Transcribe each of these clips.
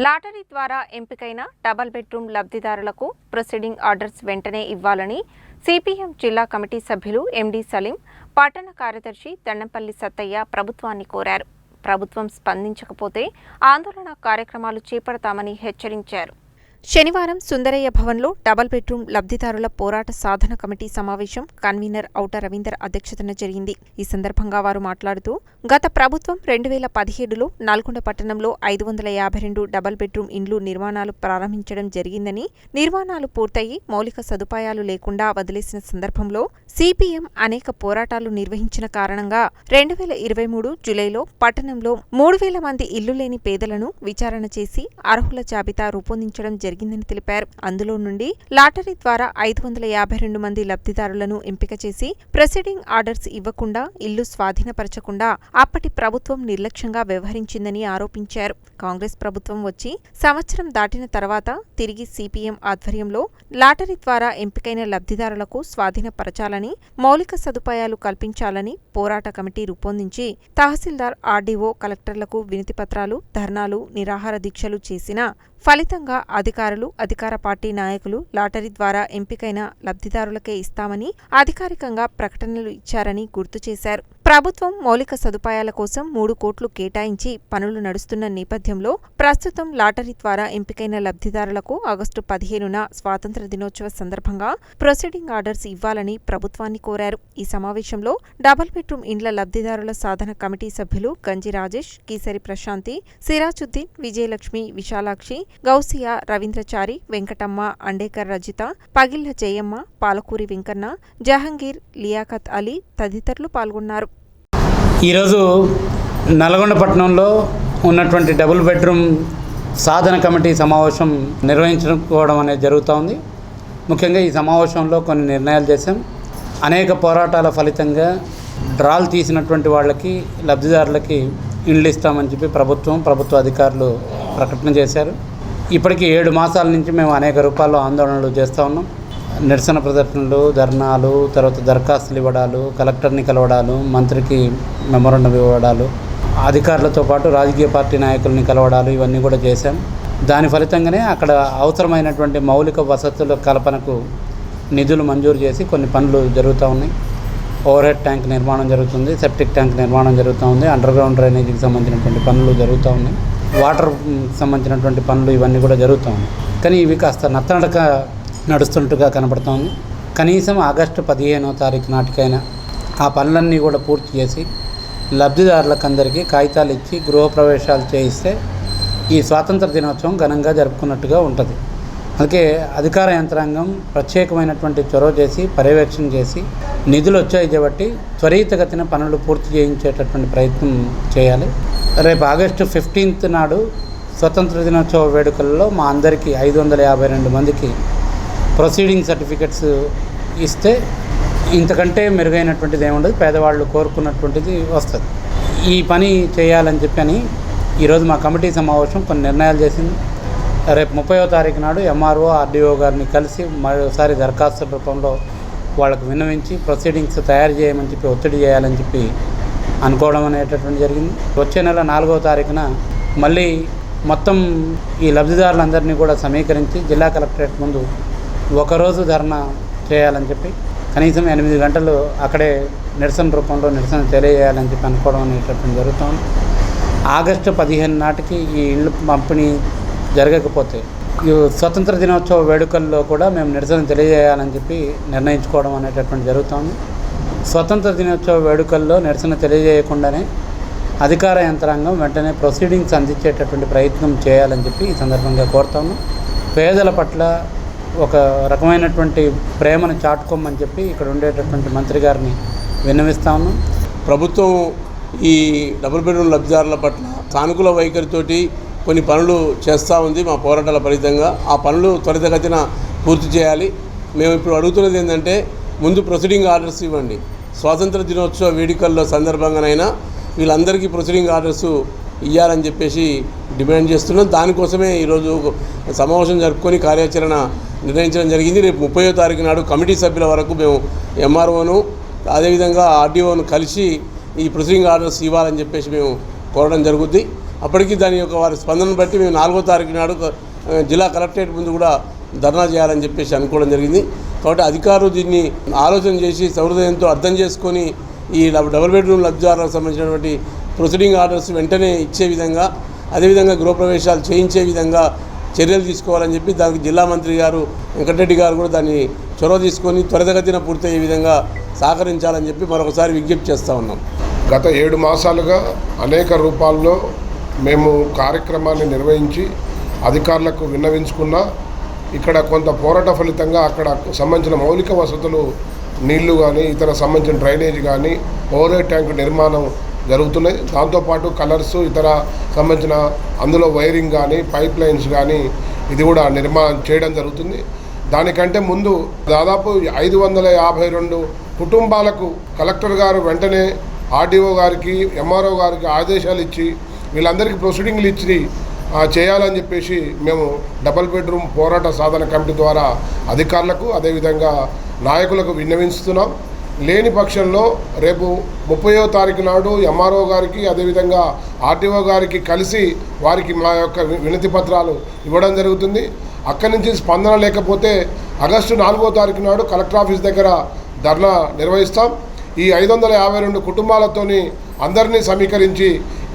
Lottery ద్వారా ఎంపికైన double bedroom లబ్ధిదారులకు ప్రొసీడింగ్ ఆర్డర్స్ వెంటనే ఇవ్వాలని సిపిఎం జిల్లా కమిటీ సభ్యులు ఎండి సలీం పట్టణ కార్యదర్శి దండంపల్లి సత్తయ్య ప్రభుత్వాన్ని కోరారు. ప్రభుత్వం స్పందించకపోతే ఆందోళన కార్యక్రమాలు చేపడతామని హెచ్చరించారు. శనివారం సుందరయ్య భవన్లో డబల్ బెడ్రూమ్ లబ్ధిదారుల పోరాట సాధన కమిటీ సమావేశం కన్వీనర్ ఔట రవీందర్ అధ్యక్షతన జరిగింది. ఈ సందర్భంగా వారు మాట్లాడుతూ గత ప్రభుత్వం రెండు వేల పదిహేడులో నల్గొండ పట్టణంలో ఐదు వందల యాభై రెండు డబల్ బెడ్రూమ్ ఇండ్లు నిర్మాణాలు ప్రారంభించడం జరిగిందని నిర్మాణాలు పూర్తయి మౌలిక సదుపాయాలు లేకుండా వదిలేసిన సందర్భంలో సిపిఎం అనేక పోరాటాలు నిర్వహించిన కారణంగా రెండు వేల ఇరవై మూడు జులైలో పట్టణంలో మూడు వేల మంది ఇల్లు లేని పేదలను విచారణ చేసి అర్హుల జాబితా రూపొందించడం జరిగింది. జరిగిందని తెలిపారు. అందులో నుండి లాటరీ ద్వారా ఐదు వందల యాభై రెండు మంది లబ్ధిదారులను ఎంపిక చేసి ప్రొసీడింగ్ ఆర్డర్స్ ఇవ్వకుండా ఇల్లు స్వాధీనపరచకుండా అప్పటి ప్రభుత్వం నిర్లక్ష్యంగా వ్యవహరించిందని ఆరోపించారు. కాంగ్రెస్ ప్రభుత్వం వచ్చి సంవత్సరం దాటిన తర్వాత తిరిగి సిపిఎం ఆధ్వర్యంలో లాటరీ ద్వారా ఎంపికైన లబ్ధిదారులకు స్వాధీనపరచాలని మౌలిక సదుపాయాలు కల్పించాలని పోరాట కమిటీ రూపొందించి తహసీల్దార్ ఆర్డీఓ కలెక్టర్లకు వినతిపత్రాలు ధర్నాలు నిరాహార దీక్షలు చేసినా ఫలితంగా అధికారులు అధికార పార్టీ నాయకులు లాటరీ ద్వారా ఎంపికైన లబ్ధిదారులకే ఇస్తామని అధికారికంగా ప్రకటనలు ఇచ్చారని గుర్తు చేశారు. ప్రభుత్వం మౌలిక సదుపాయాల కోసం మూడు కోట్లు కేటాయించి పనులు నడుస్తున్న నేపథ్యంలో ప్రస్తుతం లాటరీ ద్వారా ఎంపికైన లబ్ధిదారులకు ఆగస్టు పదిహేనున స్వాతంత్ర దినోత్సవ సందర్భంగా ప్రొసీడింగ్ ఆర్డర్స్ ఇవ్వాలని ప్రభుత్వాన్ని కోరారు. ఈ సమావేశంలో డబుల్ బెడ్రూమ్ ఇండ్ల లబ్ధిదారుల సాధన కమిటీ సభ్యులు గంజి రాజేష్ కీసరి ప్రశాంతి సిరాజుద్దీన్ విజయలక్ష్మి విశాలాక్షి గౌసియా రవీంద్రచారి వెంకటమ్మ అండేకర్ రజిత పగిళ్ళ జయమ్మ పాలకూరి వెంకన్న జహంగీర్ లియాఖత్ అలీ తదితరులు పాల్గొన్నారు. ఈరోజు నల్గొండ పట్టణంలో ఉన్నటువంటి డబుల్ బెడ్రూమ్ సాధన కమిటీ సమావేశం నిర్వహించుకోవడం అనేది జరుగుతూ ఉంది. ముఖ్యంగా ఈ సమావేశంలో కొన్ని నిర్ణయాలు చేశాం. అనేక పోరాటాల ఫలితంగా డ్రాల్ తీసినటువంటి వాళ్ళకి లబ్ధిదారులకి ఇండ్లు ఇస్తామని చెప్పి ప్రభుత్వం ప్రభుత్వ అధికారులు ప్రకటన చేశారు. ఇప్పటికీ ఏడు మాసాల నుంచి మేము అనేక రూపాల్లో ఆందోళనలు చేస్తూ ఉన్నాం. నిరసన ప్రదర్శనలు ధర్నాలు తర్వాత దరఖాస్తులు ఇవ్వడాలు కలెక్టర్ని కలవడాలు మంత్రికి మెమోరండం ఇవ్వడాలు అధికారులతో పాటు రాజకీయ పార్టీ నాయకుల్ని కలవడాలు ఇవన్నీ కూడా చేశాం. దాని ఫలితంగానే అక్కడ అవసరమైనటువంటి మౌలిక వసతుల కల్పనకు నిధులు మంజూరు చేసి కొన్ని పనులు జరుగుతూ ఉన్నాయి. ఓవర్ హెడ్ ట్యాంక్ నిర్మాణం జరుగుతుంది సెప్టిక్ ట్యాంక్ నిర్మాణం జరుగుతూ ఉంది అండర్ గ్రౌండ్ డ్రైనేజీకి సంబంధించినటువంటి పనులు జరుగుతూ ఉన్నాయి వాటర్ సంబంధించినటువంటి పనులు ఇవన్నీ కూడా జరుగుతూ ఉన్నాయి. కానీ ఇవి కాస్త నత్తనడక నడుస్తుంటుగా కనబడుతోంది. కనీసం ఆగస్టు పదిహేనో తారీఖు నాటికైనా ఆ పనులన్నీ కూడా పూర్తి చేసి లబ్ధిదారులకు అందరికీ కాగితాలు ఇచ్చి గృహప్రవేశాలు చేయిస్తే ఈ స్వాతంత్ర దినోత్సవం ఘనంగా జరుపుకున్నట్టుగా ఉంటుంది. అందుకే అధికార యంత్రాంగం ప్రత్యేకమైనటువంటి చొరవ చేసి పర్యవేక్షణ చేసి నిధులు వచ్చాయి కాబట్టి త్వరితగతిన పనులు పూర్తి చేయించేటటువంటి ప్రయత్నం చేయాలి. రేపు ఆగస్టు ఫిఫ్టీన్త్ నాడు స్వతంత్ర దినోత్సవ వేడుకల్లో మా అందరికీ ఐదు వందల యాభై రెండు మందికి ప్రొసీడింగ్ సర్టిఫికెట్స్ ఇస్తే ఇంతకంటే మెరుగైనటువంటిది ఏముండదు పేదవాళ్ళు కోరుకున్నటువంటిది వస్తుంది. ఈ పని చేయాలని చెప్పని ఈరోజు మా కమిటీ సమావేశం కొన్ని నిర్ణయాలు చేసింది. రేపు ముప్పైవ తారీఖు నాడు ఎంఆర్ఓ ఆర్డీఓ గారిని కలిసి మరోసారి దరఖాస్తు రూపంలో వాళ్ళకు విన్నవించి ప్రొసీడింగ్స్ తయారు చేయమని చెప్పి ఒత్తిడి చేయాలని చెప్పి అనుకోవడం అనేటటువంటి జరిగింది. వచ్చే నెల నాలుగవ తారీఖున మళ్ళీ మొత్తం ఈ లబ్ధిదారులందరినీ కూడా సమీకరించి జిల్లా కలెక్టరేట్ ముందు ఒకరోజు ధర్నా చేయాలని చెప్పి కనీసం ఎనిమిది గంటలు అక్కడే నిరసన రూపంలో నిరసన తెలియజేయాలని చెప్పి అనుకోవడం అనేటటువంటి జరుగుతుంది. ఆగస్టు పదిహేను నాటికి ఈ ఇళ్ళు పంపిణీ జరగకపోతే ఈ స్వతంత్ర దినోత్సవ వేడుకల్లో కూడా మేము నిరసన తెలియజేయాలని చెప్పి నిర్ణయించుకోవడం అనేటటువంటి జరుగుతోంది. స్వతంత్ర దినోత్సవ వేడుకల్లో నిరసన తెలియజేయకుండానే అధికార యంత్రాంగం వెంటనే ప్రొసీడింగ్స్ అందించేటటువంటి ప్రయత్నం చేయాలని చెప్పి ఈ సందర్భంగా కోరుతాము పేదల పట్ల ఒక రకమైనటువంటి ప్రేమను చాటుకోమని చెప్పి ఇక్కడ ఉండేటటువంటి మంత్రి గారిని విన్నవిస్తా ఉన్నాం. ప్రభుత్వం ఈ డబుల్ బెడ్రూమ్ లబ్ధిదారుల పట్ల సానుకూల వైఖరితోటి కొన్ని పనులు చేస్తూ ఉంది మా పోరాటాల ఫలితంగా. ఆ పనులు త్వరితగతిన పూర్తి చేయాలి. మేము ఇప్పుడు అడుగుతున్నది ఏంటంటే ముందు ప్రొసీడింగ్ ఆర్డర్స్ ఇవ్వండి. స్వాతంత్ర దినోత్సవ వేడుకల్లో సందర్భంగానైనా వీళ్ళందరికీ ప్రొసీడింగ్ ఆర్డర్స్ ఇవ్వాలని చెప్పేసి డిమాండ్ చేస్తున్నాం. దానికోసమే ఈరోజు సమావేశం జరుపుకొని కార్యాచరణ నిర్ణయించడం జరిగింది. రేపు ముప్పయో తారీఖు నాడు కమిటీ సభ్యుల వరకు మేము ఎంఆర్ఓను అదేవిధంగా ఆర్డీఓను కలిసి ఈ ప్రొసీడింగ్ ఆర్డర్స్ ఇవ్వాలని చెప్పేసి మేము కోరడం జరుగుద్ది. అప్పటికి దాని యొక్క వారి స్పందనను బట్టి మేము నాలుగో తారీఖు నాడు జిల్లా కలెక్టరేట్ ముందు కూడా ధర్నా చేయాలని చెప్పేసి అనుకోవడం జరిగింది. కాబట్టి అధికారులు దీన్ని ఆలోచన చేసి సౌహృదయంతో అర్థం చేసుకొని ఈ డబుల్ బెడ్రూమ్ లబ్ధిదారులకు సంబంధించినటువంటి ప్రొసీడింగ్ ఆర్డర్స్ వెంటనే ఇచ్చే విధంగా అదేవిధంగా గృహప్రవేశాలు చేయించే విధంగా చర్యలు తీసుకోవాలని చెప్పి దానికి జిల్లా మంత్రి గారు వెంకటరెడ్డి గారు కూడా దాన్ని చొరవ తీసుకొని త్వరితగతిన పూర్తయ్యే విధంగా సహకరించాలని చెప్పి మరొకసారి విజ్ఞప్తి చేస్తూ ఉన్నాం. గత ఏడు మాసాలుగా అనేక రూపాల్లో మేము కార్యక్రమాన్ని నిర్వహించి అధికారులకు విన్నవించుకున్నా ఇక్కడ కొంత పోరాట ఫలితంగా అక్కడ సంబంధించిన మౌలిక వసతులు నీళ్ళు కానీ ఇతర సంబంధించిన డ్రైనేజ్ కానీ ఓవర్ ట్యాంక్ నిర్మాణం జరుగుతున్నాయి. దాంతోపాటు కలర్స్ ఇతర సంబంధించిన అందులో వైరింగ్ కానీ పైప్ లైన్స్ కానీ ఇది కూడా నిర్మాణం చేయడం జరుగుతుంది. దానికంటే ముందు దాదాపు ఐదు వందల యాభై రెండు కుటుంబాలకు కలెక్టర్ గారు వెంటనే ఆర్డీఓ గారికి ఎంఆర్ఓ గారికి ఆదేశాలు ఇచ్చి వీళ్ళందరికీ ప్రొసీడింగ్లు ఇచ్చి చేయాలని చెప్పేసి మేము డబల్ బెడ్రూమ్ పోరాట సాధన కమిటీ ద్వారా అధికారులకు అదేవిధంగా నాయకులకు విన్నవిస్తున్నాం లేని పక్షంలో రేపు ముప్పయో తారీఖు నాడు ఎంఆర్ఓ గారికి అదేవిధంగా ఆర్టీఓ గారికి కలిసి వారికి మా యొక్క వినతి పత్రాలు ఇవ్వడం జరుగుతుంది. అక్కడి నుంచి స్పందన లేకపోతే ఆగస్టు నాలుగో తారీఖు నాడు కలెక్టర్ ఆఫీస్ దగ్గర ధర్నా నిర్వహిస్తాం. ఈ ఐదు వందల యాభై రెండు కుటుంబాలతోని అందరినీ సమీకరించి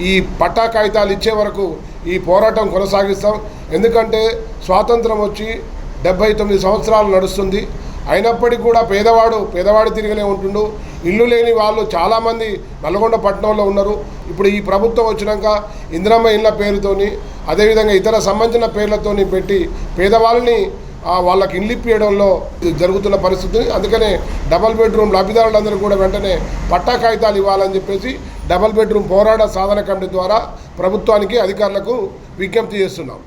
ఈ పట్టా కాగితాలు ఇచ్చే వరకు ఈ పోరాటం కొనసాగిస్తాం. ఎందుకంటే స్వాతంత్రం వచ్చి డెబ్బై తొమ్మిది సంవత్సరాలు నడుస్తుంది. అయినప్పటికీ కూడా పేదవాడు పేదవాడు తిరిగినే ఉంటుండు. ఇల్లు లేని వాళ్ళు చాలామంది నల్గొండ పట్టణంలో ఉన్నారు. ఇప్పుడు ఈ ప్రభుత్వం వచ్చినాక ఇందిరమ్మ ఇళ్ళ పేరుతోని అదేవిధంగా ఇతర సంబంధించిన పేర్లతోని పెట్టి పేదవాళ్ళని వాళ్ళకి ఇల్లు జరుగుతున్న పరిస్థితి. అందుకనే డబల్ బెడ్రూమ్ లబ్ధిదారులందరూ కూడా వెంటనే పట్టా కాగితాలు ఇవ్వాలని చెప్పేసి డబల్ బెడ్రూమ్ పోరాట సాధన కమిటీ ద్వారా ప్రభుత్వానికి అధికారులకు విజ్ఞప్తి చేస్తున్నాం.